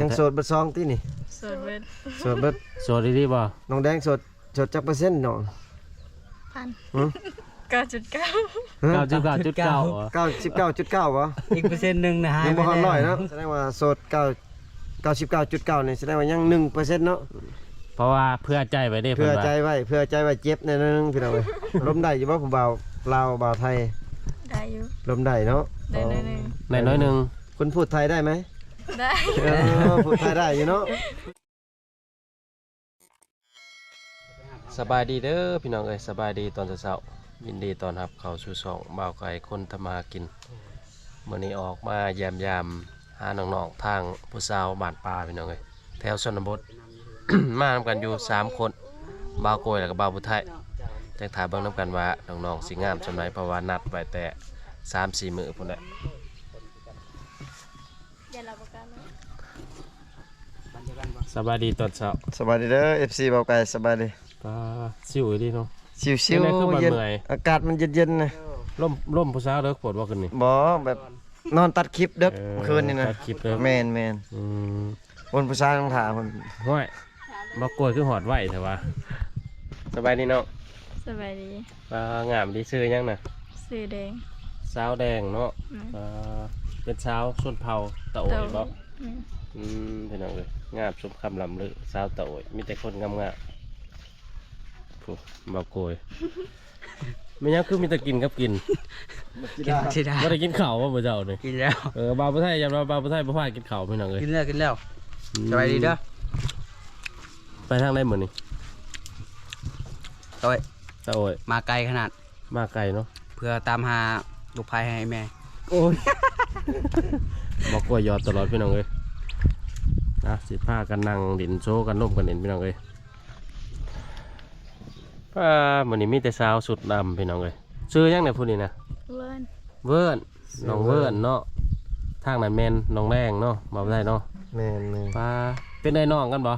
ยังโสดเบิดซองตินี่สวดเบิดโสดเบิดโสดดีๆบ่น้องแดงโสดโสดจักเปอร์เซ็นต์น้องพันหือเก้าจุดเก้าเก้าจุดเก้าจุดเก้าเหรอ99.9บ่อีกเปอร์เซ็นต์หนึ่งนะฮะยังบ่ฮอดร้อยเนาะแสดงว่าโสด9 99.9นี่แสดงว่ายัง1%เนาะเพราะว่าเพื่อใจไว้เด้เพื่เพิ่อนว่าใจไว้เพื่อใจไว้เจ็บแน่นอนพี่น้องเอ้ยลมได้อยู่บ่ผู้บ่าวลาวบ่าวไทยได้อยู่ลมได้เนาะได้หน่อยหนึงในน้อยหนึงคุณพูดไทยได้ไหม ได้ เออพูดไทยได้อยู่เนาะสบายดีเด้อพี่น้องเอ้ยสบายดีตอนเช้าๆยินดีตอนรับเข้าสู่ช่องบ่าวไก่คนทำมาหากินมื้อนี้ออกมาแยมยามๆหาน้องๆทางผู้สาวบ้านป่าพี่น้องเอ้ยแถวชนบท มานำกันอยู่สามคนบ่าวโกยแล้วก็บ่าวผู้ไทยจักถามเบิ่งนํกันว่าน้องๆสิงามสำไหนเพราะว่านัดไว้แต่3-4มื้อพุ่นแหละ อย่ารับประกันนะสบายดีตอนเช้าสบายดีเด้อ FC บ่าวไก่สบายดีปลาซิวดีเนาะ ชิวเป็นไงคือบ่ๆเย็นเมื่อย อากาศมันเย็นๆนะล่มล่มผู้สาวเลิกปวดว่าขึ้นนี่ บ่แบบนอนตัดคลิปเด้อเออคืนนี่นะตัดคลิปเด้อ แม่นแม่นอืมคนผู้ชายต้องถามเพิ่นห้อยบ่กล้วยคือหอดไหวแต่ว่าสบายดีเนาะสบายดีปลางามดีซื้อยังน่ะสีแดงสาวแดงเนาะอืมปลา เป็นสาวส้นเผาตะโอยบ่อืมอืมพี่น้องเอ้ยงามสมคำลำลือสาวตะโอยมีแต่คนงามๆผู้บ่กล้วยไม่ยังคือมีแต่กินกับกินกินที่ได้บ่ได้กินข้าวบ่บ่เจ้านี่กินแล้ว เออบ่าวผู้ไทยยามเราบ่าวผู้ไทยบ่พากินข้าวพี่น้องเอ้ยกินแล้วกินแล้วสบายดีเด้อไปทางไหนหมื้อนี้โอ้ยตะโอยมาไกลขนาดมาไกลเนาะเพื่อตามหาลูกพายให้แม่ โอ้ย บอกว่ายอดตลอดพี่น้องเอ้ยนะสิพากันนั่งดินโซกันล่มกันเห็นพี่น้องเอ้ยป้ามันนี้มีแต่สาวสุดดำพี่น้องเอ้ยซื้อยังเนี่ยพูดนี่นะเวิร์นเวิร์นน้องเวิร์นเนาะทางนั้นแมนน้องแดงเนาะมาได้เนาะแม่นแม่นป้าเป็นไอ้น้องกันบ่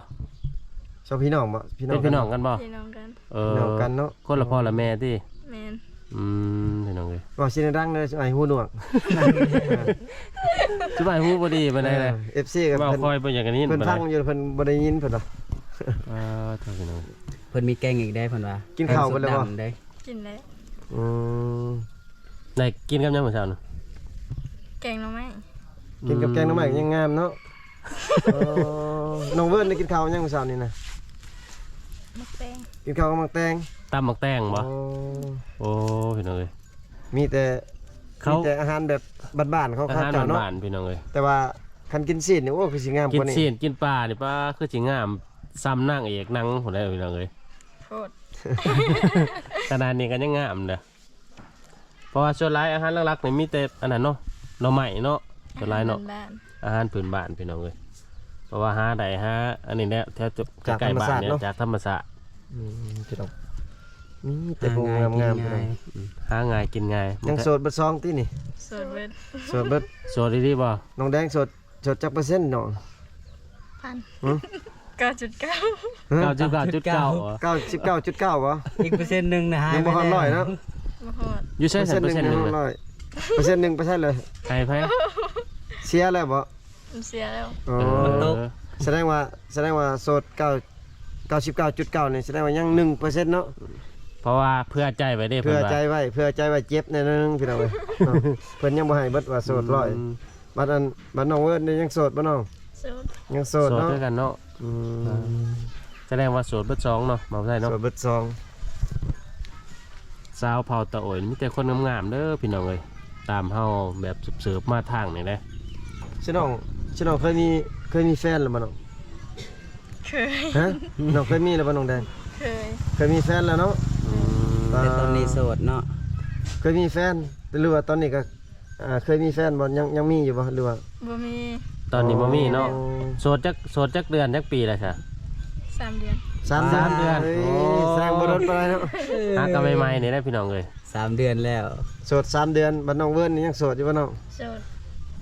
ชอบพี่น้องบ่พี่น้องเป็นพี่น้องกันบ่พี่น้องกันเอพี่อน้องกันเนาะคนละพ่อละแม่ที่แมน อืมพี่น้องเอ้ยบอกสิดังๆเด้อไอ้หูหนวกสบายฮู้บ่ดีปานใดเลยเอฟซีกับเว้าเพิ่นคอยบ่อย่างกันนี้เพิ่นปานฟังใดอยู่เพิ่นบ่ได้ยินเพิ่นหรอกอ่าเท่าพี่น้องเพิ่นมีแกงอีกได้เพิ่นว่ากินข้าวกันแล้วบ่แกงสุดดำได้กินแล้วอืมได้กินกับยังมื้อเช้าน่ะแกงหน่อไม้กินกับแกงหน้ำใหม่ยังงามเนาะเออน้องเวิร์นได้กินข้าวยังมื้อเช้านี่นะมักแตงกินข้าวกับมักแตงตำหมักแตงบ่โอ้โอ้พี่น้องเอ้ย มีแต่เขามีแต่อาหารแบบบ้านๆเขาอาคาดหารเจ้าเนาะ บ้านๆพี่น้องเอ้ยแต่ว่าคันกินซีนนี่โอ้คือสิงามกิกนว่านี้ ซีนกินปลานี่ป้าคือสิงามซ้ำนั่งเอกนั่งพุ่นได้พี่น้องเอ้ยโคตรขนาดนี้ก็ยังงามเด้อเพราะว่าส่วนหลายอาหารหลักๆนี่มีแต่อันนั้นเนาะหน่อไม้เนาะส่วนหลายเนาะ บ้านอาหารพื้นบ้านพี่น้องเอ้ยเพราะว่าหาได้หาอันนี้แหละแถวจุใกล้ๆบ้านเนี่ยจากธรรมชาติอืมพี่น้อง มีแต่พวกหงามกินๆพี่น้องอืมหาง่ายกินง่ายยังโสดเบิดซองตินี่สวดเบิดโสดเบิดโสดดีๆบ่น้องแดงโสดโสดจักเปอร์เซ็นต์น้องพันหือเก้าจุดเก้าเก้าจุดเก้าจุดเก้าเหรอ99.9บ่อีกเปอร์เซ็นต์หนึ่งนะฮะยังบ่ฮอดร้อยเนาะมาหอดอยู่ใช้สันเปอร์เซ็นต์หนึ่งยังเลยร้อยเปอร์เซ็นต์หนึ่งเปอร์เซ็นต์เลยใครไพ่เสียแล้วบ่มันเสียแล้วอ๋อเออแสดงว่าแสดงว่าโสด9 99.9นี่แสดงว่ายัง1%เนาะ เพราะว่าเพื่อใจไว้ได้เพื่อว่าใจไว้เพื่อใจไว้เจ็บแน่นอนพี่น้องเอ้ยเนาะเพิ่นยังบ่ให้เบิดว่าโสดร้อยมบัดนั้นบัดน้องเวิร์ดนี่ยังโสดบ่น้องสวดยังโสโสดดเนาะด้วยกันเนาะอืมแสดงว่าโสดเบิดสองเนาะมาใช่เนาะโสดเบิดซองสาวเผาตะโอยมีแต่คนงามๆเด้อพี่น้องเอ้ยตามเฮาแบบเสิร์ฟๆมาทางนี่แหละชิน้องชิน้องเคยมีเคยมีแฟนหรือบ่น้องเคยฮะน้องเคยมีหรือบ่น้องแดง เคย เคยมีแฟนแล้วเนาะอืมแต่ตอนนี้โสดเนาะเคยมีแฟนหรือว่าตอนนี้ก็อ่าเคยมีแฟนบ่ยังยังมีอยู่บ่หรือว่าบ่มีตอนนี้บ่มีเนาะอ๋อโสดจักโสดจักเดือนจักปีแล้วจ้ะสามเดือนสามสามเดือนฮ้ยโอ้แสดงบ่รถไปเนาะหากันใหม่ๆนี่ได้พี่น้องเอ้ยสามเดือนแล้วโสดสามเดือนบัดน้องเวิร์นนี่ยังโสดอยู่บ่น้องโสด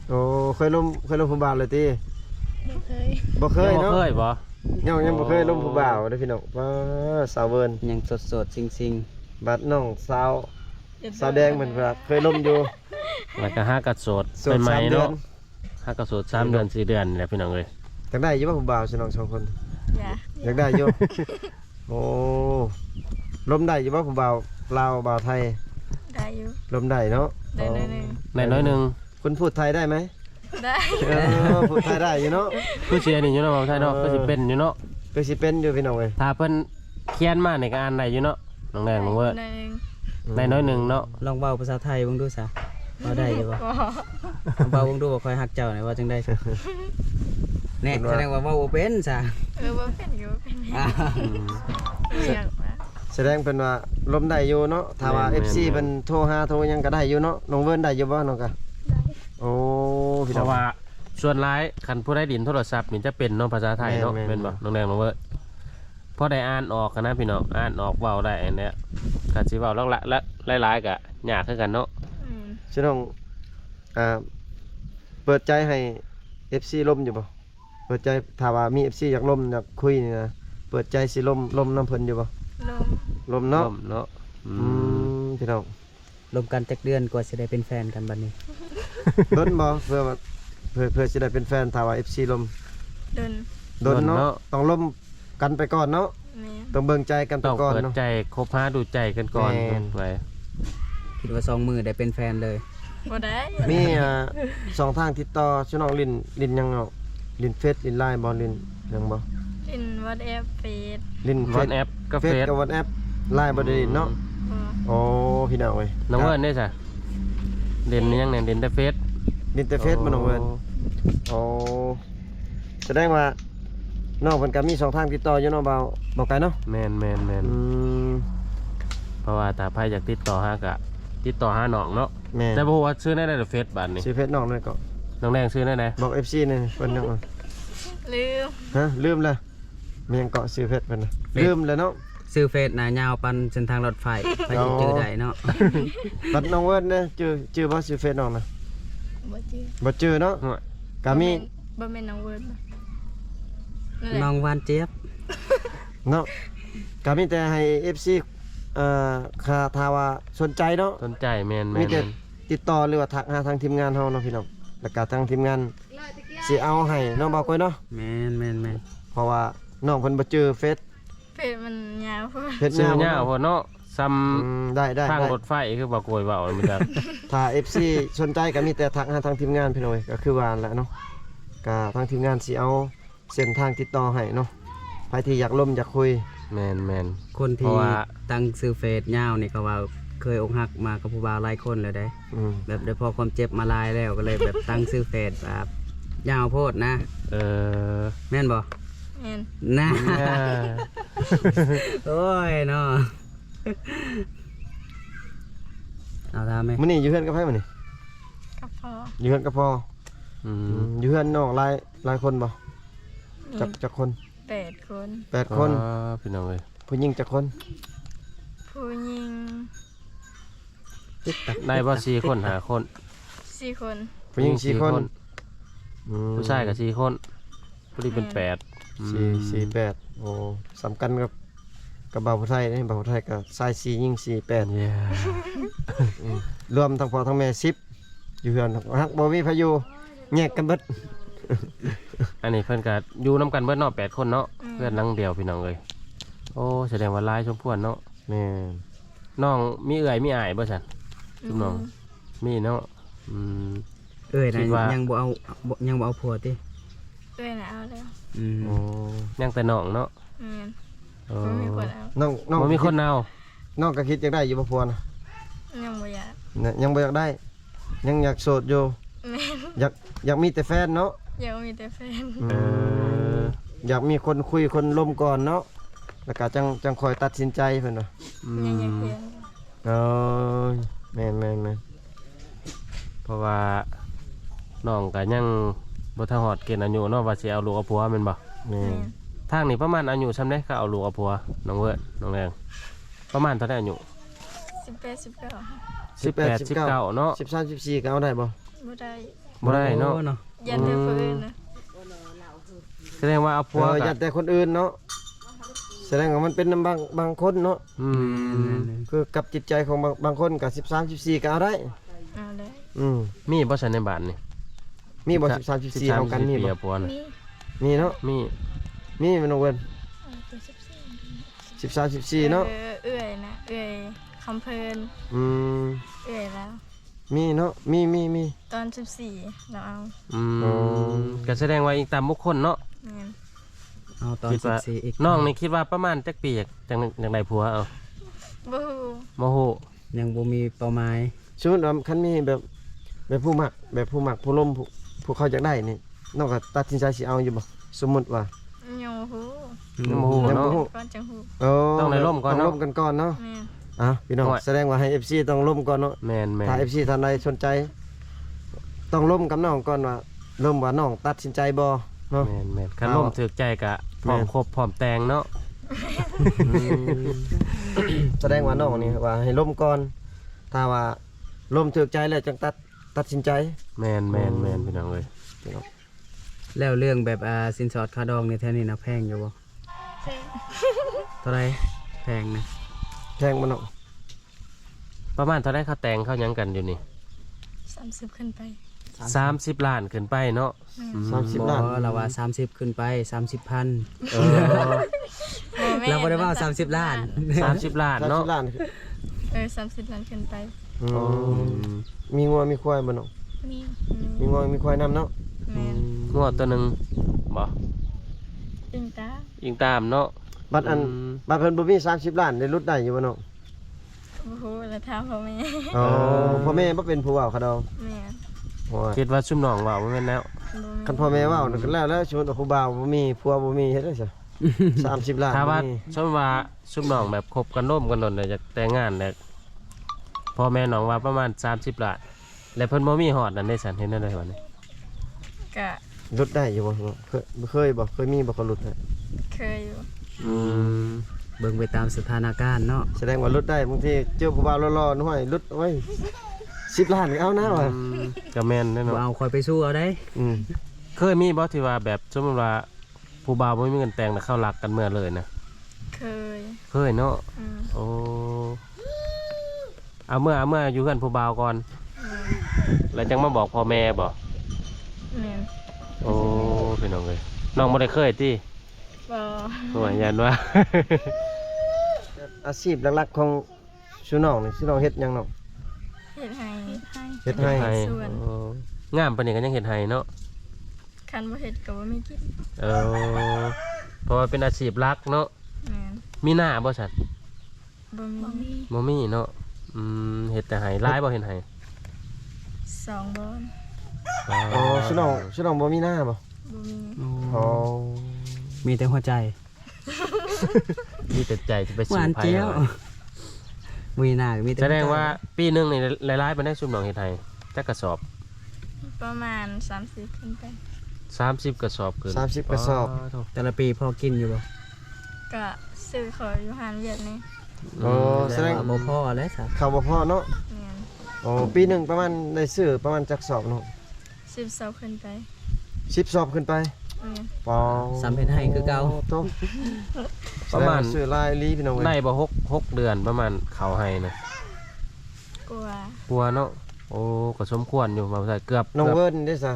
โอ้เคยล้มเคยล้มผู้บ่าวเลยติบ่เคยบ่เคยบ่เนาะเคยบ่ ยังยังบ่เคยล้มผู้บ่าวเด้อพี่น้องว้าสาวเวิร์นยังสดสดๆซิงซิงบัดน้องสาวสาวแดงเหมือนว่าเคยล้มอยู่ แล้วก็หากัดโสดโสดใหม่สามๆเดือนเนาะหากัดโสดสามเดือนสี่เดือนนี่แหละพี่น้องเอ้ยออยากได้อยู่บ่ผู้บ่าวสิน้องสองคน อย่าอยากได้อยู่ โอ้ลมได้อยู่บ่ผู้บ่าวลาวบ่าวไทยได้อยู่ลมได้เนาะได้หน่อยหนึงในน้อยหนึงคุณพูดไทยได้ไหม ได้เออพูดไทยได้อยู่เนาะผู้เชียร์นี่อยู่เนาะบ่าวไทยเนาะก็สิเป็นอยู่เนาะก็สิเป็นอยู่พี่น้องเอ้ยถ้าเพิ่นเขียนมาในก็อ่านได้อยู่เนาะน้องแดงน้องเวิร์ดหน่อยหนึงในน้อยหนึงเนาะลองเว้าภาษาไทยเบิ่งดูซะเว้าได้อยู่บ่ บ่ลองเว้าเบิ่งดูว่าคอยฮักเจ้านี่ว่าจังได๋แน่แสดงว่าเว้าบ่เป็นซะเออบ่เป็นอยู่เป็นอ่าอืมเรียกว่าแสดงเป็นว่าลมได้อยู่เนาะถ้าว่าแม่นๆ FC เพิ่นโทรหาโทรหยังก็ได้อยู่เนาะน้องเวิร์นได้อยู่บ่น้องกะได้ โอ้พี่เพน้อง ราะว่าส่วนร้ายคันผู้ได้ดินโทรศัพท์นี่จะเป็นเนาะภาษาไทยเนาะแม่นๆ เป็นบ่น้องแดงน้องเวิร์ดพอได้อ่านออกกันนะพี่น้องอ่านออกเว้าได้อันเนี้ยคันสิเว้าลักละละหลายๆก็ยากคือกันเนาะอืมสิน้องอ่าเปิดใจให้ FC ลมอยู่บ่เปิดใจถ้าว่ามี FC อยากลมอยากคุยนี่นะเปิดใจสิลมลมน้ำเพิ่นอยู่บ่ลมลมเนาะร่มเนาะอือืมมพี่น้องรวมกันจักเดือนกว่าสิได้เป็นแฟนกันบัดนี้ ดนบ่เพื่อว่าเพื่อเพื่อสิได้เป็นแฟนถ้าว่า FC ลมดนดนเนาะ ต้องลมกันไปก่อนเนาะแม่ต้องเบิ่งใจกันไปต้องก่อนเปิดเนาะ ใจคบหาดูใจกันก่อนแม่นไว้คิดว่าสองมือได้เป็นแฟนเลยบ่ได้มีอ่าสองทางติดต่อชื่อน้องลินลินยังเนาะลินเฟซลินไลน์บ่ลินยังบ่ลินวัดแอปเฟซลินเฟวอซทแอปก็เฟเฟซซกับวอทแอปไลน์บ่ได้ลินเนาะบ่โอ้พี่น้องเอ้ยน้องเวิร์ดได้จ้ะ เด่นยังเนี่ยเด่นแต่เฟซลินแต่เฟซบ่น้องเวิร์นโอ้แสดงว่าน้องเพิ่นก็มีสองทางติดต่ออยู่เนาะบ่าวบ่ไกลเนาะแมนแมนแมนอืมเพราะว่าถ้าไพ่อยากติดต่อหากะ ติดต่อหาน้องเนาะแม่แต่บอกว่าซื้อได้ในเฟซบัตรนี่ชื่อเฟซน้องเลยก็น้องแดงซื้อได้ไหนบอก FC นี่เพิ่นยังว่าลืม ฮะลืมแล้วมีหยังเกาะชื่อเฟซเพิ่นน่ะเฟซลืมแล้วเนาะ ซื้อเฟซหน้ายาวปันเส้นทางรถไฟไปอ๋อจื้อได้เนาะบัดน้องเวิร์นเนี่ยชื่อชื่อบ่ชื่อเฟซน้องนะบ่จื้อบ่ชื่อเนาะก็มีบ่แม่นน้องเวิร์ดบ่นั่นแหละน้องหวานเจี๊ยบเนาะก็มีแต่ให้ FC เอ่อค่าถ้าว่าสนใจเนาะสนใจแมนแมมีนแต่ติดต่อหรือว่าทักหาทางทีมงานเฮาเนาะพี่น้องแล้วก็ทางทีมงานสิเอาให้น้องบ่าวก้อยเนาะแม่นแม่นแม่นเพราะว่าน้องเพิ่นบ่เจอเฟซ เฟซมันยาวเพิ่นเฟซซื้อบ่ยาวพอเนาะซ้อืมได้ได้ำทางได้รถไฟคือบอกโกยเบามันจะถ้า FC สนใจก็มีแต่ทักหาทางทีมงานพี่น้อยก็คือว่าแหละเนาะก็ทางทีมงานสิเอาเส้นทางติดต่อให้เนาะใครที่อยากล่มอยากคุย แมนแมนคนเพที่ราะว่า ตั้งซื้อเฟซยาวนี่ก็ว่าเคยอกหักมากับผู้บ่าวหลายคนแล้วได้ อืมแบบได้พอความเจ็บมาหลายแล้วก็เลยแบบ ตั้งซื้อเฟซแบบยาวโพดนะ เออแม่นบ่แม่นนะ เออ โอ้ยเนาะเอาทำไหมมื้อนี้อยู่เฮือนกับไผมื้อนี้กับพ่ออยู่เฮือนกับพ่ออือืมมอยู่เฮือนน้องหลายหลายคนบ่มีจักจักคนแปดคนแปดคนอ๋อพี่น้องเลยผู้หญิงจักคนผู้หญิงติ๊กตักได้บ่สี่คนหาคน สี่คนผู้หญิงสี่คนอืมผู้ชายกับสี่คนผู้ดีเป็นแปดสี่สี่แปด โอ้สำคัญกับกับบ่าวผู้ไทยนี่บ่าวผู้ไทยก็ชายสี่หญิงสี่แปดเย้รวมทั้งพ่อทั้งแม่สิบอยู่เฮือนฮักบ่มีพายุแยกกันเบิดอันนี้เพิ่นก็อยู่น้ำกันเบิดเนาะแปดคนเนาะเพื่อนหลังเดียวพี่น้องเลยโอ้แสดงว่าหลายชมพวนเนาะแม่นน้องมีเอื่อยมีอายบ่สันจุ๊บน้องมีเนาะอืม เอ้ยคินะดว่ายังบ่เอาบ่ยังบ่เอาผัวติ เอ้ยน่ะเอาแล้วอืมโอ้ยังแต่น้องเนาะแม่นเออบ่มีคนเอาน้องน้องบ่มีคนเอาน้องก็คิดอยากได้อยู่บ่พัวนะยังบ่อยากน่ะยังบ่อยากได้ ยังอยากโสดอยู่แม่นอยากอยากมีแต่แฟนเนาะยังมีแต่แฟนอืเอมออยากมีคนคุยคนลมก่อนเนาะแล้วก็จังจังคอยตัดสินใจเพิ่นว่าอืยังอยากมเรียนเอ้ยแม่นแม่นแม่นเพราะว่าน้องก็ยัง บ่ทันฮอดเกณฑ์อายุเนาะว่าสิเอาลูกเอาผัวแม่นบ่แม่แม่นนทางนี้ประมาณอายุซำใดก็เอาลูกเอาผัวน้องเวิร์ดน้องแดงประมาณเท่าใดอายุสิบแปดสิบเก้า18 19เนาะสิบสามสิบสี่ก็เอาได้บ่บ่ได้บ่ได้เนาะโอ้เนาะยันแต่ผู้อื่นนะแสดงว่าเอาเอผัวออกัย่าแต่คนอื่นเนาะแสดงว่ามันเป็นนำบางบางคนเนาะอืมคือกับจิตใจของบางบางคนกับสิบสามสิบสี่ก็เอาได้เอาได้อืมมีบ่ซั่นในบ้านนี่ มีบ่สิบสามสิบสี่เอากันมีปีบ่เอาผัวน่ะมีมีเนาะมีมีมันน้องเว้นเออตัวสิบสี่สิบสามสิบสี่เนาะเออเอื่อยนะเอื่อยคำเพลินอืมเอื่อยแล้ว มีเนาะมีมีมีตอนสิบสี่เราเอาอือ๋อมก็แสดงว่าอีกตามบุคคลเนาะเงินเอาตอนคิดว่า14อีกน้องนี่คิดว่าประมาณจักปีอยากจังจังไดผัวเอาบูโมโหยังบ่มีเป้าหมายสมมติว่าคันมีแบบแบบผู้มักแบบผู้มักผู้ล้มผู้ ผู้เขาอยากได้นี่น้องก็ตัดสินใจสิเอาอยู่บ่สมมุติว่าโยหูโมโหยังเนาะบ่ฮู้ก้อนจังหูโอ้ต้องได้ร่มก่อนเนาะต้องร่มกันก่อนเนาะแม่นอะพี่น้องโอ้ยแสดงว่าให้ FC ต้องร่มก่อนเนาะแมนแมนถ้า FC ท่านใดสนใจ ต้องร่มกับน้องก่อนว่าร่มว่าน้องตัดสินใจบ่เนาะ แมนแมนคันล่มถือใจกะพร้อมแม่น ครบพร้อมแต่งเนาะแสดงว่าน้องนี่ว่าให้ร่มก่อน ถ้าว่าร่มถูกใจแล้วจังตัด ตัดสินใจ แมนแมนแมนพี่น้องเอ้ยแล้วเรื่องแบบอ่าสินสอดค่าดองในแถวนี้นะแพงอยู่บ่เซ่เท่าไหรแพงนะแพงบ่น้องประมาณเท่าไรเขาแต่งเขาหยังกันอยู่นี่สามสิบขึ้นไป30ล้านขึ้นไปเนาะอืม30บ่ล้าน เราว่า 30 ขึ้นไป 30พันเออแม่นเราบ่ได้ว่า 30 ล้าน30ล้านเนาะ30ล้านเออสามสิบล้านขึ้นไป อือืมมมีงัวมีควายบ่น้องมีมีงัวมีควายนํเนาะแม่นงวดตัวหนึงบ่อิงตายิงตามเนาะบัตรอันอืมบัตรเพิ่นบ่มี30ล้านได้ลดได้อยู่บ่น้องบูฮูแล้วท้ามพ่อแม่อ๋อพ่อแม่บ่เป็นผู้เว้าเขาดอกแม่นโอ้ยคิดว่าซุ่มน้องว่าบ่แม่นแล้ว บ่มีคันพ่อแม่เว้านั่นก็แล้วแล้วชวนเอาผู้บ่าวบ่มีผัวบ่มีเฮ็ดได้ซะ30ล้านถ้าว่าบ่มี สมมติว่าซุ่มน้องแบบคบกันร่วมกันนนเลยจะแต่งงานแล้ว พ่อแม่น้องว่าประมาณ30ล้านแล้วเพิ่นบ่มีฮอดนั่นได้สันเห็นนั่นได้บัดนี้กะลดได้อยู่บ่เคยเคยบ่เคยมีบ่เขาลดให้เคยอยู่อืมเบิ่งไปตามสถานการณ์เนาะแสดงว่าลดได้บางทีเจอผู้บ่าวหล่อๆน้อยลดไว้10ล้านก็เอานะว่ะก็แม่นแน่บ่เนาะเอาคอยไปสู้เอาได้อืมเคยมีบ่ที่ว่าแบบสมมติว่าผู้บ่าวบ่มีเงินแต่งแล้วเข้ารักกันเมื่อเลยนะเคย เคยเนาะอืมโอ้ เอาเมื่อเอาเมื่ออยู่กันผู้บ่าวก่อนแม่นแล้วจังมาบอกพ่อแม่บ่แม่นโอ้พี่น้องเอ้ยน้องบ่ได้เคยติบ่โอ้ยยันว่า อาชีพหลักๆของชูน้องนี่ชูน้องเฮ็ดหยังน้องเฮ็ดให้ให้เฮ็ดให้ให้ส่วนโอ้งามปานนี้ก็ยังเฮ็ดให้เนาะ คันบ่เฮ็ดก็บ่มีกินเออเพราะว่าเป็นอาชีพหลักเนาะ แม่นมีหน้าบ่สัตว์บ่มีบ่มีเนาะ อืมเฮ็ดแต่ให้หลายบ่เฮ็ดให้สองบอนอ๋อชูน้องชูน้องบ่มีหน้าบ่บ่มีอ๋อมีแต่หัวใจมีแต่ใจจะไปหสู่วานภัยเจียวเอามีหน้าก็มีแต่แสดงหัใจว่าปีหนึงนี่หลายๆปานได้ซุมน้องเฮ็ดให้จักกระสอบ ประมาณ30ขึ้นไป30 กระสอบเกิน30กระสอบโถ่แต่ละปีพอกินอยู่บ่ก็ซื้อขออยู่หานเวียดนี่ โอ้แสดง ว่าบ่พอแล้วซะเขาบ่พอเนาะแม่นโอ้ปีหนึงประมาณได้ซื้อประมาณจักสอบเนาะ10เสาขึ้นไป10สอบขึ้นไปแม่นปอซ้ำเฮ็ดให้คือเก่า โตประมาณ แสดงว่ซื้อลายลีพี่น้องเอ้ย ได้บ่หกหกเดือนประมาณเขาให้นะกลัวกลัวเนาะโอ้ก็สมควรอยู่มาใส่เกือบน้องเกือบเวิร์นได้ซะ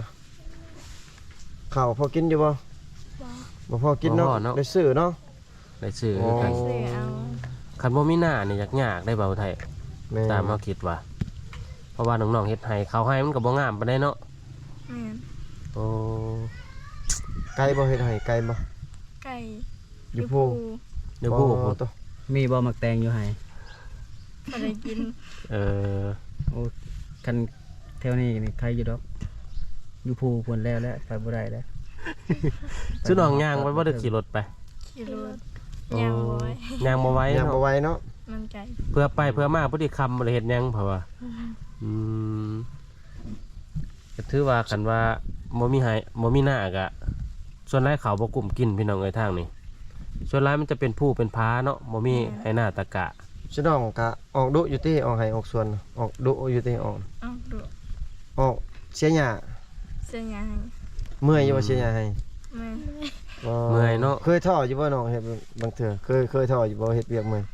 ข้าวพอกินอยู่บ่บ่บ่พอกินเนาะบ่พอเนาะได้ซื้อเนาะ ได้ซื้อโอ้ก็ซื้อเอา คันบ่มีหน้านี่ยากๆได้เบาไทยแม่ตามเขาคิดว่า เพราะว่าน้องๆเฮ็ดให้เขาให้มันก็บ่งามปานใดเนาะแม่นโอ้ไก่บ่เฮ็ดให้ไก่บ่ไก่อยู่ผู้เดี๋ยวผู้บ่พูดโตมีบ่มักแตงอยู่ให้พอได้กินเออโอ้คันแถวนี้นี่ใครอยู่ดอก อยู่ภูพุ่นแล้วแหละไปบ่ได้แล้วซื้อน้องย่างไว้บ่ได้ขี่รถไปขี่รถ ยางบ่อยย่างบ่ไหว้ยังบ่เนาะไหวเนาะมันไก่เพื่อไปเพื่อมาผู้ที่คำบ่ได้เฮ็ดหยังเพราะว่าอืมก็ถือว่าคันว่าบ่มีให้บ่มีหน้าก็ส่วนหลายเขาบ่กลุ่มกินพี่น้องเอ้ยทางนี้ ส่วนหลายมันจะเป็นผู้เป็นพาเนาะบ่มีให้หน้าตะกะ ชิน้องก็ออกดุอยู่ที่ออกให้ออกสวนออกดุอยู่ที่ออกเอาดูออกเสียหญ้าเสียยางเมื่อยอยู่ว่าเสียหญ้าให้แม่น เมื่อยเนาะ เคยท้ออยู่บ่น้องเฮ็ดบางเทื่อเคยเคยท้ออยู่บ่เฮ็ดเวียกเมื่อย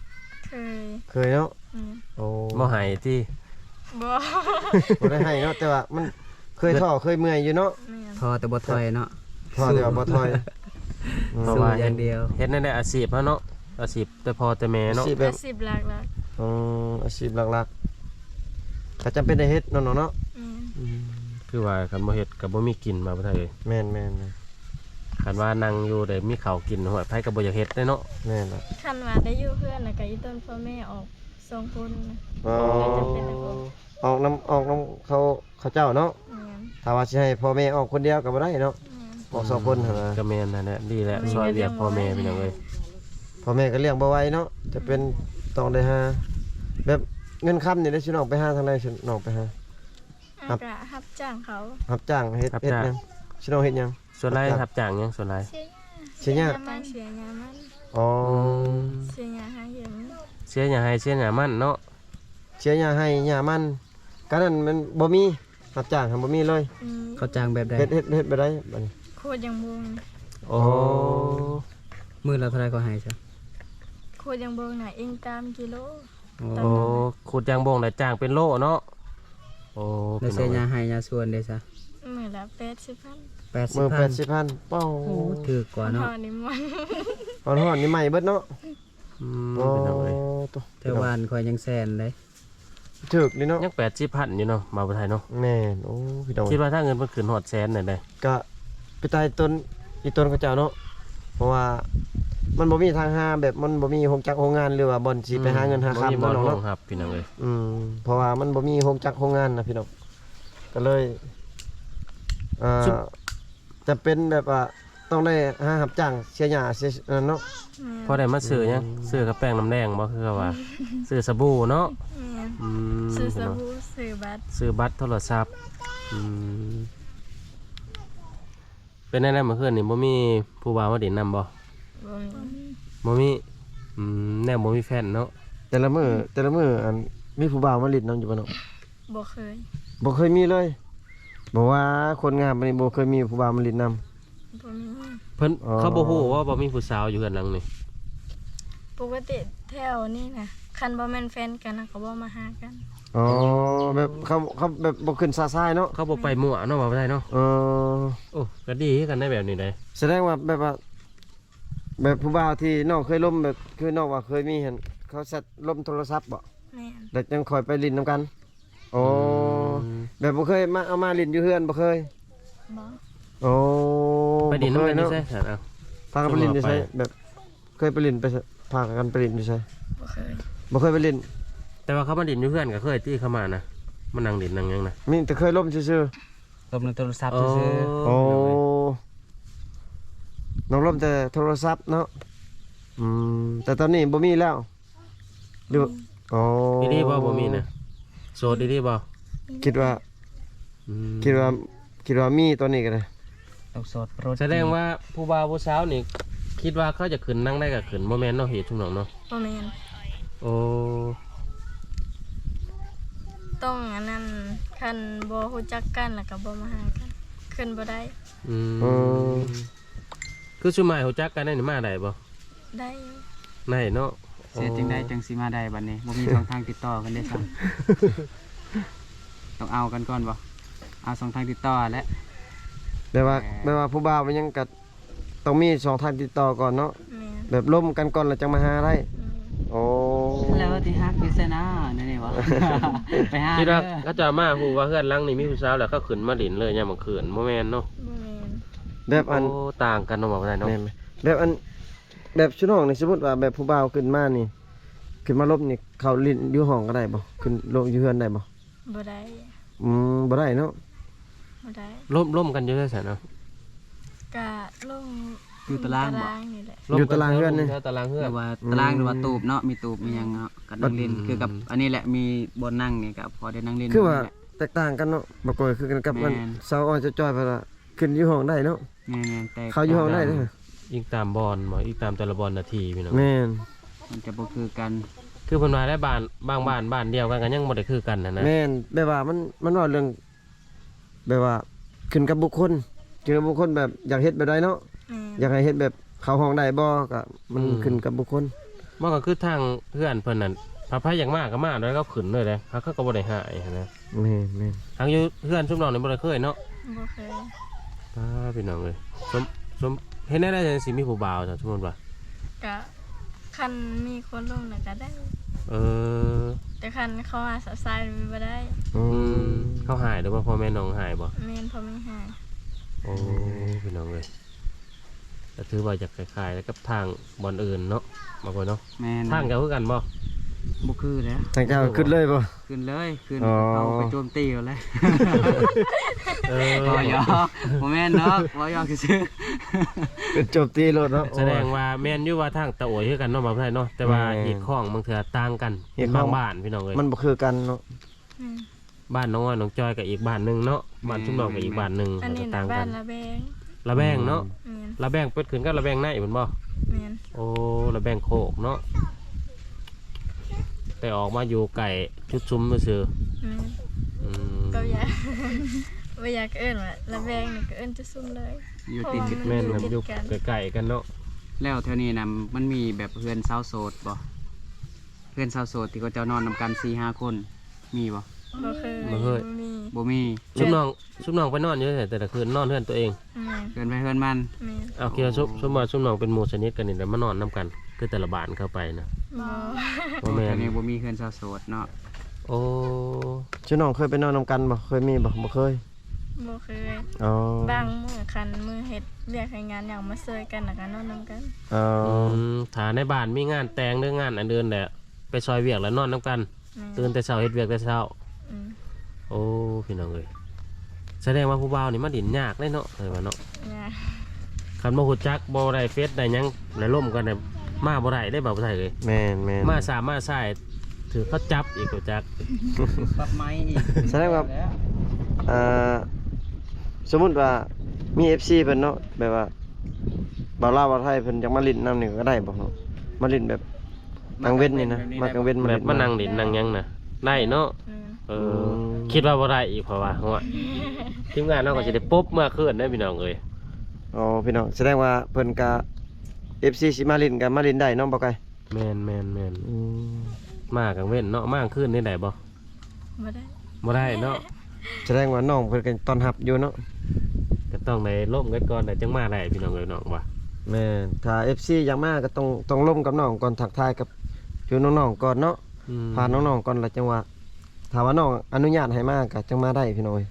เคยเคยเนาะแม่นโอ้บ่ให้ที่บ่บ่ได้ให้เนาะแต่ว่ามันเคยท้อเคยเมื่อยอยู่เนาะแม่นพอแต่บ่ถอยเนาะพอเดี๋ยวบ่ถอยอืมเพราะสู้ว่าอย่างเดียว เฮ็ดนั่นแหละอาชีพเฮาเนาะอาชีพแต่พอแต่แม่เนาะอาชีพแบอาบชีพหลักหลักอืมอาชีพหลักๆก็จำเป็นได้เฮ็ดเนาะเนาะเนาะๆอืมอืมคือว่าคันบ่เฮ็ดก็บ่มีกินมาบ่ได้เลยแม่นแม่นแม่นคันว่านั่งอยู่ได้มีข้าวกินหัวไผก็บ่อยากเฮ็ดได้เนาะแม่นล่ะคันว่าได้อยู่เพื่อนน่ะก็อีต้นพ่อแม่ออกสองคนนะอ๋อก็จะเป็นระบบออกน้ำออกน้ำเขาเขาเจ้าเนาะแม่นถ้าว่าสิให้พ่อแม่ออกคนเดียวก็บ่ได้เนาะแม่น ออกสองคนหั่นนะก็แม่นนั่นแหละดีแหละแม่ซอยเวียกก็เลี้ยงพ่อแม่ไว้พี่น้องเอ้ยพ่อแม่ก็เลี้ยงบ่ไหวเนาะจะเป็นต้องได้หาแบบเงินค้ำนี่ได้สิน้องไปหาทางใดสิน้องไปหา ครับก็รับจ้างเขารับจ้างเฮ็ดเฮ็ดหยังสิน้องเฮ็ดหยัง ส่วนรายครับรับจ้างหยังส่วนรายเสียเสียหยังตั้งเสียยามันอ๋อเสียยาหาเห็นเสียหยังให้เสียหยังมันเนาะเสียหญ้าให้หญ้ามันก็นั้นมันบ่มีรับจ้างหั้นบ่มีเลยอืมเขาจ้างแบบใดเฮ็ดเฮ็ดเฮ็ดไปได้บัดนี้โคตรยังบงโอ้มื้อละเท่าไหร่ก็ให้ซะโคตรยังบงน่ะเองตามกิโลโอ้โอ้ขุดยางบงได้จ้างเป็นโลเนาะโอ้แล้วพี่เสีน้ยองยาเอ้ยให้ยาส่วนเด้ซะ มือละแปดสิบพัน มื้อ80,000 80,000เป้าโอ้ถูกกว่าพเนาะอนี่มันฮอนฮอนนี่ใหม่เบิดเนาะอืมโอ้พี่น้องเอ้ยตัวแถวบ้านข่อยยังแสนเลยถึกนี่เนาะยัง80,000อยู่เนาะมาบ่ไทยเนาะแม่นโอ้พี่น้องคิดว่าถ้าเงินมันขึ้นฮอดแสนน่ะได้ก็ไปตายต้นอีต้นเขาเจ้าเนาะเพราะว่ามันบ่มีทางหาแบบมันบ่มีโรงจักรโรงงานหรือว่าบ่อนสิไปหาเงินหาบ่คำมีบ่เนาะลเนาะ งครับพี่น้องเอ้ยอืมเพราะว่ามันบ่มีโรงจักรโรงงานนะพี่น้องก็เลยอ่า จะเป็นแบบว่าต้องได้หารับจ้างเสียหญ้าเสียนั่นเนาะพอได้มาซื้อหยังซื้อกับแป้งน้ำแดงบ่คือว่าซื้อสบู่เนาะแม่นอืมซื้อสพี่น้องบู่ซื้อบัตรซื้อบัตรโทรศัพท์อืมเป็นแน่ๆเมื่อคืนนี่บ่มีผู้บ่าวมาดินนำบ่บ่มีบ่มีอืมแน่บ่มีแฟนเนาะแต่ละมื้อแต่ละมื้ออันมีผู้บ่าวมาลิดน้ำอยู่บ่เนาะบ่เคยบ่เคยมีเลย บอกว่าคนงามปานนี้บ่เคยมีผู้บ่าวมาลิดน้ำบ่มีเพิ่นอ๋อ เขาบ่ฮู้ว่าบ่มีผู้สาวอยู่เฮือนหลังนี่ปกติแถวนี้นะคันบ่แม่นแฟนกันนะก็บ่มาหากันอ๋อแบบเขาเขาแบบบ่ขึ้นซาซายเนาะเขาบ่ไปมั่วเนาะว่าบ่ได้เนาะเออโอ้ก็ดีคือกันได้แบบนี้ได้แสดงว่าแบบว่า แบบผู้บ่าวที่น้องเคยล่มแบบคือน้องว่าเคยมีเห็นเขาเซตล่มโทรศัพท์บ่แม่นแล้วจังคอยไปลินนํกัน โอ้อืม แบบบ่เคยมาเอามาลินอยู่เฮือนบ่เคยบ่โอ้ไปดินน้ำบ่กันเคยนี่เนาะใช่ซั่นเอา พากันไปลินอยู่ไสไป แบบเคยไปลินไปไสพากันไปลินอยู่ไสบ่เคยบ่เคยไปลินแต่ว่าเขามาดินอยู่เฮือนก็เคยตี้เข้ามานะมานั่งดินนั่งหยังนะมีแต่เคยล่มซื่อลบในโทรศัพท์ซื่อๆโอ้น้องล่มแต่โทรศัพท์เนาะอืมแต่ตอนนี้บ่มีแล้วดูโอ้ดีดีบ่บ่มีนะโสดดีดีบ่คิดว่าอืม คิดว่าคิดว่ามีตัวนี้ก็ได้ๆต้องโสดรถแสดงว่าผู้บ่าวผู้สาวนี่คิดว่าเขาจะขึ้นนั่งได้ก็ขึ้นบ่แม่นเนาะเหตุชุมน้องเนาะบ่แม่นโอ้ต้องอันนั้นคันบ่ฮู้จักกันแล้วก็บ่มาหากันขึ้นบ่ได้อืมอืมคือชุมายฮู้จักกันได้นี่มาได้บ่ได้อยู่ได้เนาะเสียจึงได้จังสิมาได้บัดนี้บ่มีช่องทางติดต่อกันได้ซ้ำต้องเอากันก่อนบ่ เอาช่องทางติดต่อและแปลว่าแหมแปลว่าผู้บ่าวมันยังกัดต้องมีสองทางติดต่อก่อนเนาะแม่นแบบล่มกันก่อนแล้วจังมาหาได้อืมโอ้แล้วที่ฮักพิเศษนะนั่นนี่วะ ไปหาคิดว่าเด้อเขาจะมาฮู้ว่าเฮือนหลังนี่มีผู้สาวแล้วเขาขึ้นมาดินเลยยามมื้อคืนบ่แม่นเนาะบ่แม่นแบบอัน โอ้ต่างกันเนาะบ่ได้เนาะแม่นไหมแบบอันแบบชุดห้องนี่สมมุติว่าแบบผู้บ่าวขึ้นมานี่ ขึ้นมาลบนี่เขาลิ้นอยู่ห้องก็ได้บ่ขึ้นลงอยู่เฮือนได้บ่บ่ได้อืมบ่ได้เนาะ บ่ได้ร่วมร่วมกันอยู่ซั่นเนาะกะลงอยู่ตารางบ่ นี่แหละอยู่ตารางเฮือนนี่ ตารางเฮืหอนรือว่าตารางหรือว่าตูบเนาะมีตูบมีหยังเนาะกับนั่งเล่นอืมคือกับอันนี้แหละมีบนนั่งนี่กับพอได้นั่งเล่น คือว่านี่แหละแตกต่างกันเนาะบ่ก่อยคือกันกับมันแม่นสาวอ้อยจะจ้อยเพราะว่าขึ้นอยู่ห้องได้เนาะแม่นๆแต่เขาอยู่ห้องได้เด้ออีกตามบอลบ่อีกตามแต่ละบอลนาทีพี่น้องแม่นมันจะบ่คือกันคือเพิ่นมาได้บ้านบางบ้านบ้านเดียวกันก็ยังบ่ได้คือกันนะนะแม่นแบบว่ามันมันว่าเรื่อง แบบว่าขึ้นกับบุคคลขึ้นกับบุคคลแบบอยากเฮ็ดแบบใดเนาะแม่นอยากให้เฮ็ดแบบเขาห้องได้บ่ก็มันขึ้นกับบุคคลมันก็คือทางเพื่อนเพิ่นนั่นพาพายอย่างมากก็มาแล้วก็ขึ้นเลยเลยเขาก็บ่ได้หายนะแม่นแม่นทางอยู่เพื่อนชุมน้องนี่บ่ได้เคยเนาะบ่เคยป้าพี่น้องเลยสมสมเห็นได้ได้จังสิมีผู้บ่าวจ้ะสมมุติว่าก็คันมีคนลงน่ะก็ได้ เออแต่ คันเขาหาสาวทรายมันบ่ได้อือืมมเขาหายหรือว่าพ่อแม่น้องหายบ่แม่นพอไม่หายโอ้พี่น้องเลยก็ถือว่าจะคล้ายๆกับทางบอลอื่นเนาะมาก่อนเนาะแม่นทางเก่าคือกันบ่ บ่คือแล้วทางเจ้าขึ้นเลยบ่ขึ้นเลยขึ้นอ๋อ เอาไปโจมตีเอาเลยเออบ่ยอบ่แม่นเนาะบ่ยอซื่อเป็นจบตีรถเนาะแสดงว่าแม่นอยู่ว่าทางตะโอยคือกันเนาะบ่าวไทยเนาะแต่ว่าแม่นอีกข้องบางเทื่อต่างกันอีกข้บาองงบ้านพี่น้องเอ้ยมันบ่คือกันเนาะแม่นบ้านน้องอ้อยน้องจอยกับอีกบ้านหนึงเนาะบ้านชุมน้องกับอีกบ้านหนึงอันนี้ก็น่ะต่างบ้ากันนละแบงระแบงเนาะแม่นระแบงเปิดขึ้นกับระแบงในเพิ่นบ่แม่นโอ้ระแบงโคกเนาะ แต่ออกมาอยู่ไก่ชุดซุ้มซื่อแม่นๆอืมก็อยากบ่อยากเอิ้นว่าละแบงนี่ก็เอิ้นจะซุ่มเลยๆอยู่ติดแม่นอยู่มันติดอยู่กันไก่ๆกันเนาะแล้วเท่านี้นะมันมีแบบเพื่อนสาวโสดบ่เพื่อนสาวโสดที่เขาเจ้านอนนำกัน4 5คน มีบ่บ่เคยบ่เคยบ่มีบ่มีชุบน้องชุบน้องไปนอนอยู่แต่แต่ละคืนนอนเฮือนตัวเองแม่นเพื่อนไปเพื่อนมันแม่นเอาเกี่ยวชุบชุบมาชุบน้องเป็นหมู่ชนิดกันนี่แหล้วมานอนนํกัน คือแต่ละบ้านเข้าไปนะบ่บ่แม่เท่านนี้บ่มีเพื่อนสาวโสดเนาะโอ้ชื่อน้องเคยไปนอนนํกันบ่เคยมีบ่บ่เคยบ่เคยอ๋อบางมื้อคันมื้อเฮ็ดเรียกให้งานอย่างมาช่วยกันแล้วก็นอนนํกันอ๋ออืมถ้าในบ้านมีงานแต่งหรืองานอันเดินแหละไปซอยเวียกแล้วนอนนํกันแม่นตื่นแต่เช้าเฮ็ดเวียกแต่เช้าอืมโอ้พี่น้องเอ้ยแสดงว่าผู้บ่าวนี่มาดินยากเลยเนาะเอ้ยว่าเนาะเนี่ยคันบ่ฮู้จักบ่ได้เฟซได้หยังแล้วล่มกันได้ มาบ่ได้ได้บ่าวไทยเลย แม่นแม่นมาสามมาใส่ถือเขาจับอีกก็จัก ปรับไม้อีกแสดงว่าอ่าสมมุติว่ามี FC เพิ่นเนาะแบบว่าบ่าวลาวบ่าวไทยเพิ่นอยากมาลิ้นนํนี่ก็ได้บ่เนาะมาลิ้นแบบกลางเว้นนี่นะมากลางเว้นมาแบลิ้บมานั่งดินนั่งหยังน่ะได้เนาะอืมเออคิดว่าบ่ได้อีกเพราะว่าหัวทีมงานเนาะก็สิได้ปุ๊บเมื่อคืนได้อพี่น้องเอ้ยอ๋อพี่น้องแสดงว่าเพิ่นก็ FC สิมาลิ้นก็มาลิ้นได้เนาะบ่ไกลแม่นแม่นแม่นอืมมากลางเว้นเนาะมากคืนนี่ได้บ่บ่ได้บ่ได้เนาะแสดงว่าน้องเพิ่นก็ต้อนรับอยู่เนาะก็ต้องได้ล่มกันก่อนแต่จังมาได้พี่น้องเอ้ยน้องว่าแม่นถ้า FC อยากมาก็ต้องต้องร่วมกับน้องก่อนทักทายกับอยู่น้องๆก่อนเนาะอืมพาน้องๆก่อนแล้วจังว่าถ้าว่าน้องอนุญาตให้มาก็จังมาได้พี่น้อย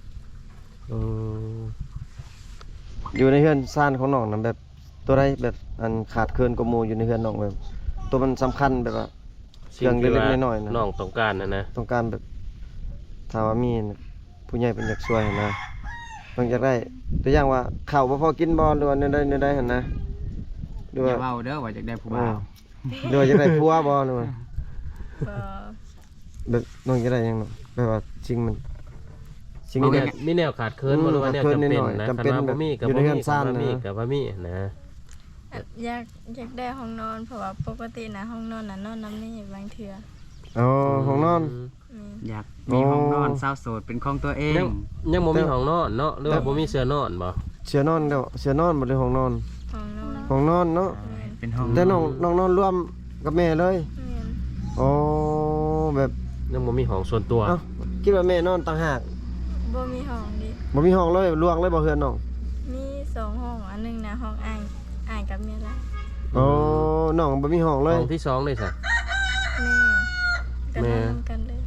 เอออยู่ในเฮือนซ่านของน้องนํแบบ ตัวใดแบบอันขาดเคินกว่าหมู่อยู่ในเฮือนน้องแบบ ตัวมันสำคัญแบบว่าเครื่องเล็กๆน้อยๆนะ น้องต้องการนะนะต้องการแบบถ้าว่ามีผู้ใหญ่เป็นอยากช่วยหั่นนะบางอยากได้ ตัวอย่างว่าข้าวบ่พอกินบ่หรือว่าเนื้อใดเนื้อใดหั่นนะหรืออว่าย่าเว้าเด้อว่าอยากได้ผู้บ่าวหรือว่าอยากได้ผัวบ่หรือว่าบ่แบบน้องอยากได้หยังเนาะแบบว่าสิ่งมันสิ่งมีนี้ แนวมีแนวขาดเคินอืมบ่หรือว่าแนวขาดจำเคินเป็นนิดหน่อยนะจำเป็นคัว่าบ่มีกับอยู่บ่ในมีเรือนซ่านคันว่ามีนะกับบ่มีนะ อยากอยากได้ห้องนอนเพราะว่าปกตินะห้องนอนน่ะนอนน้ำนี่บางเทื่ออ๋อห้องนอนแม่นอยากมีห้องนอนสาวโสดเป็นของตัวเองยังยังบ่มีแต่ห้องนอนเนาะหรือว่าบ่มีเสื้อนอนบ่เสือนอนเด้อเสือนอนบ่ได้ห้องนอน ห้องนอนห้องนอนเนาะแม่นเป็นห้องแต่น้องน้องนอนร่วมกับแม่เลยแม่นอ๋อแบบยังบ่มีห้องส่วนตัวเอ้าคิดว่าแม่นอนต่างหากบ่มีห้องดิบ่มีห้องเลยลวงเลยบ่เฮือนน้องมีสองห้องอันหนึงนะห้องอ่าง อ่างกับเมียละอ๋อน้องบ่มีห้องเลยห้องที่สองเลยซะแม่ก็แม่ นอนนำกันเลย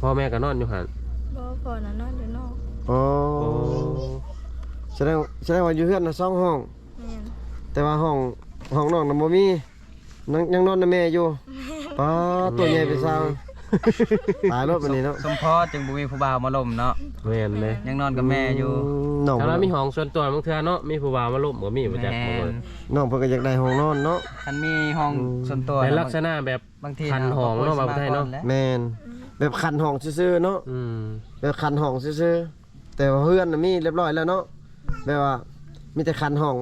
พ่อแม่ก็นอนอยู่หั่นบ่พอน่ะนอนอยู่นอกอ๋อโอ้แสดงแสดงว่าอยู่เฮือนน่ะสองห้อง แม่นแต่ว่าห้องห้องน้องน่ะบ่มียังยังนอนกับแม่อยู่ป้าตัวใหญ่ไปซาว ตายรถบัดนี้เนาะสมพอจึงบ่มีผู้บ่าวมาล่มเนาะแม่นเลยยังนอนกับแม่อยู่มน้องถ้าเพิ่เรานมีห้องส่วนตัวบางเทื่อเนาะมีผู้บ่าวมาล่มบ่มีบ่จักแม่บ่เว้ยนน้องเพิ่นก็อยากได้ห้องนอนเนาะคันมีห้องส่วนตัวในลักษณะแบบบางทีคันห้องเนาะบ่าวไทยเนาะแม่นแบบคันห้องซื่อๆเนาะอืมแบบคันห้องซื่อๆแต่ว่าเฮือนน่ะมีเรียบร้อยแล้วเนาะแบบว่ามีแต่คันห้อง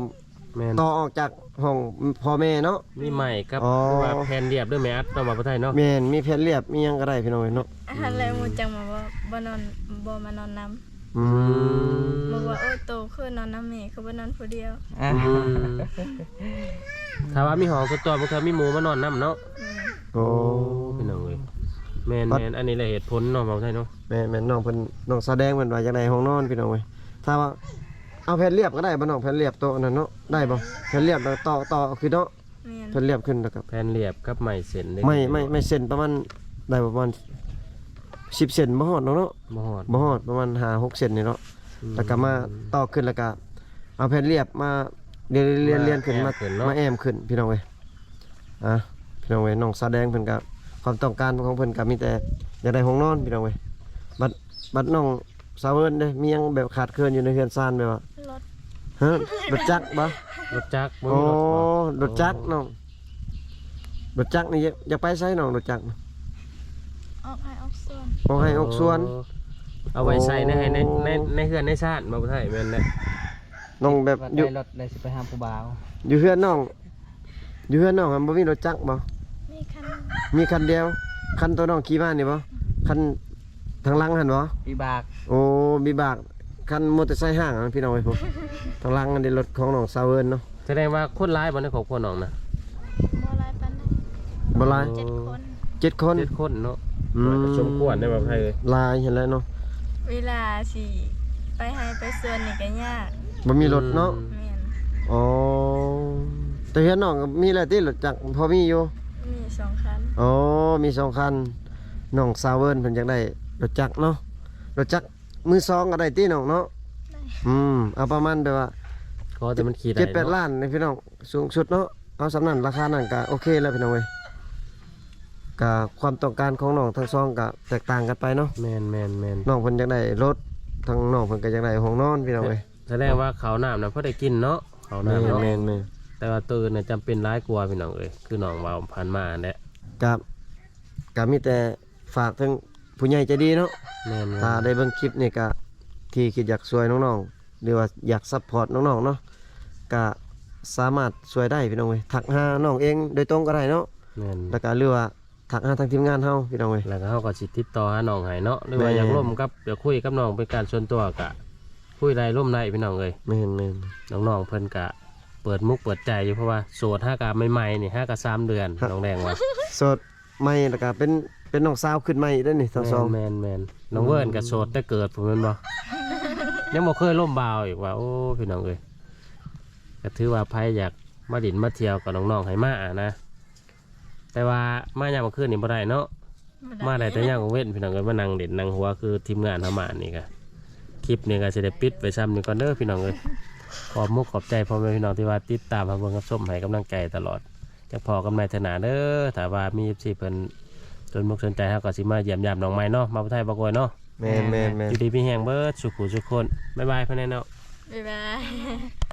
แม่นต่อออกจากห้องพ่อแม่เนาะมีใหม่กับอ๋อ ว่าแผ่นเรียบด้วยแม่อัดเนาะบ่าวไทยเนาะแม่นมีแผ่นเรียบมีหยังก็ได้พี่น้องเอ้ยเนาะอาหารแล้วหมูจังมาว่าบ่นอนบ่มานอนนํอืมบอกว่าโอ้ยโตขึ้นนอนน้ำแม่คือบ่นอนผู้เดียวอะถ้าว่ามีห้องส่วนตัวบางเทื่อมีหมู่มานอนนํเนาะอืมโอ้ พี่น้องเอ้ยแม่นแม่นอันนี้แหละเหตุผลเนาะบ่าวไทยเนาะแม่แม่น้องเพิ่นน้องแสดงเพิ่นว่าอยากได้ห้องนอนพี่น้องเว้ยถ้าว่า เอาแผ่นเรียบก็ได้บ่น้องแผ่นเรียบโต๊ะนั่นเนาะได้บ่แผ่นเรียบแล้วต่อต่อคือเนาะแม่นแผ่นเรียบขึ้นแล้วก็แผ่นเรียบกับไม้เส้นเล็กไม่ไม่ไม่เส้นประมาณได้ประมาณ10เซนบ่ฮอดเนาะเนาะบ่ฮอดบ่ฮอดประมาณ5 6เซนนี่เนาะแล้วก็มาต่อขึ้นแล้วก็เอาแผ่นเรียบมาเรียนเรียนเรียนขึ้นมามาแอมขึ้นพี่น้องเว้ยอะพี่น้องเว้ยน้องแสดงเพิ่นก็ความต้องการของเพิ่นก็มีแต่อยากได้ห้องนอนพี่น้องเว้ยบัดบัดน้องสาวเอิ้นเด้มีหยังแบบขาดเคินอยู่ในเฮือนซ่านแบบว่ารถ ฮะรถจักรบ่รถจักรบ่โอ้มีรถบ่รถจักรน้องรถจักรนี่อยากอยากไปไสน้องรถจักรออกให้ออกส่วนบ่ให้ออกสวน เอาไว้ใส่ในในโอ้ในในเฮือนในชาติบ่ไทยแม่นแหละน้องแบบว่าอยู่ได้รถได้สิไปหาผู้บ่าวอยู่เฮือนน้อง อยู่เฮือนน้องอะบ่มีรถจักรบ่ มีคันมีคันเดียว คันตัวน้องขี่มานี่บ่คันทางหลังหั่นบ่วิบาก โอ้มีบาก คันมอเตอร์ไซค์ห้างอะพี่น้องไอ้ผมทางหลังอันนี้รถของน้องซาวเอิ้นเนาะแสดงว่าคนร้ายบ่ในครอบครัวน้องนะบ่หลายปานใดบ่หลายเจ็ดคนเจ็ดคนเจ็ดคนเนาะอืมสมควรได้บ่ไทยเลยหลายเห็นแล้วเนาะเวลาสิไปให้ไปส่วนนี่ก็ยากบ่มีรถเนาะแม่นอ๋อแต่เฮือนน้องก็มีแหละที่รถจักรพอมีอยู่มีสองคันอ๋อมีสองคันน้องซาวเวิร์นเพิ่นอยากได้รถจักรเนาะรถจักร มือสองก็ได้ตีน้องเนาะได้อืมเอาประมาณแบบว่าขอแต่มันขี่ได้เจ็ดแปดเนาะล้านนี่พี่น้องสูงสุดเนาะเอาสำนั้นราคานั้นก็โอเคแล้วพี่น้องเว้ยก็ความต้องการของน้องทั้งสองก็แตกต่างกันไปเนาะแม่นแม่นแม่นน้องเพิ่นอยากได้รถทางน้องเพิ่นก็อยากได้ห้องนอนพี่น้องเว้ยแสดงว่าเขาวน้ำน่ะพอได้กินเนาะเขาวแม่นน้ำเนาะแม่นแม่นแต่ว่าตัวอื่นน่ะจำเป็นร้ายกว่าพี่น้องเอ้ยคือน้องว่าผ่านมาแหละ กับก็มีแต่ฝากถึง ผู้ใหญ่ใจดีเนาะแม่นถ้าได้เบิ่งคลิปนี่ก็ที่คิดอยากช่วยน้องๆหรือว่าอยากซัพพอร์ตน้องๆเนาะก็สามารถช่วยได้พี่น้องเว้ยทักหาน้องเองโดยตรงก็ได้เนาะแม่นแล้วก็หรือว่าทักหาทางทีมงานเฮาพี่น้องเว้ย แล้วก็เฮาก็สิติดต่อหาน้องให้เนาะหรือว่าแม่นอยากร่วมกับอยากคุยกับน้องเป็นการส่วนตัวก็คุยได้ร่วมได้พี่น้องเอ้ยแม่นแม่นน้องๆเพิ่นก็เปิดมุกเปิดใจอยู่เพราะว่าโสดห้ากะใหม่ๆนี่ห้ากะสามเดือนน้องแดงว่าโสดใหม่แล้วก็เป็น เป็นน้องสาวขึ้นใหม่ได้อนี่ทั้งสองแมนแมนน้องเวิร์นก็โสดแต่เกิดผมแม่นบ่ ยังบ่เคยล่มบ่าวอีกว่าโอ้พี่น้องเอ้ยก็ถือว่าไผอยากมาดินมาเที่ยวกับน้องๆให้มาอะนะ แต่ว่ามายามมื้อคืนนี่บ่ได้เนาะ มาได้แต่ยามกลางเว้นพี่น้องเอ้ยมานั่งเด่นนั่งหัวคือทีมงานเฮามานี่ก็คลิปนี้ก็สิได้ปิดไปซ้ำนี่ก่อนเด้อพี่น้องเอ้ยขอบมุกขอบใจพ่อแม่พี่น้องที่ว่าติดตามมาเบิ่งกับส้มให้กำลังใจตลอดจะพอกันใหม่เถอะหนาเด้อถ้าว่ามี FC เพิ่น จนมุกสนใจเฮาก็สิมาเยี่ยมยามน้องใหม่เนาะมาบ่ไทยบ่กวยเนาะแม่นแม่นแม่นอยู่ดีพี่แหงเบิร์ดสุขุสุขคนบ๊ายบายพ่อแน่เนาะ บ๊ายบาย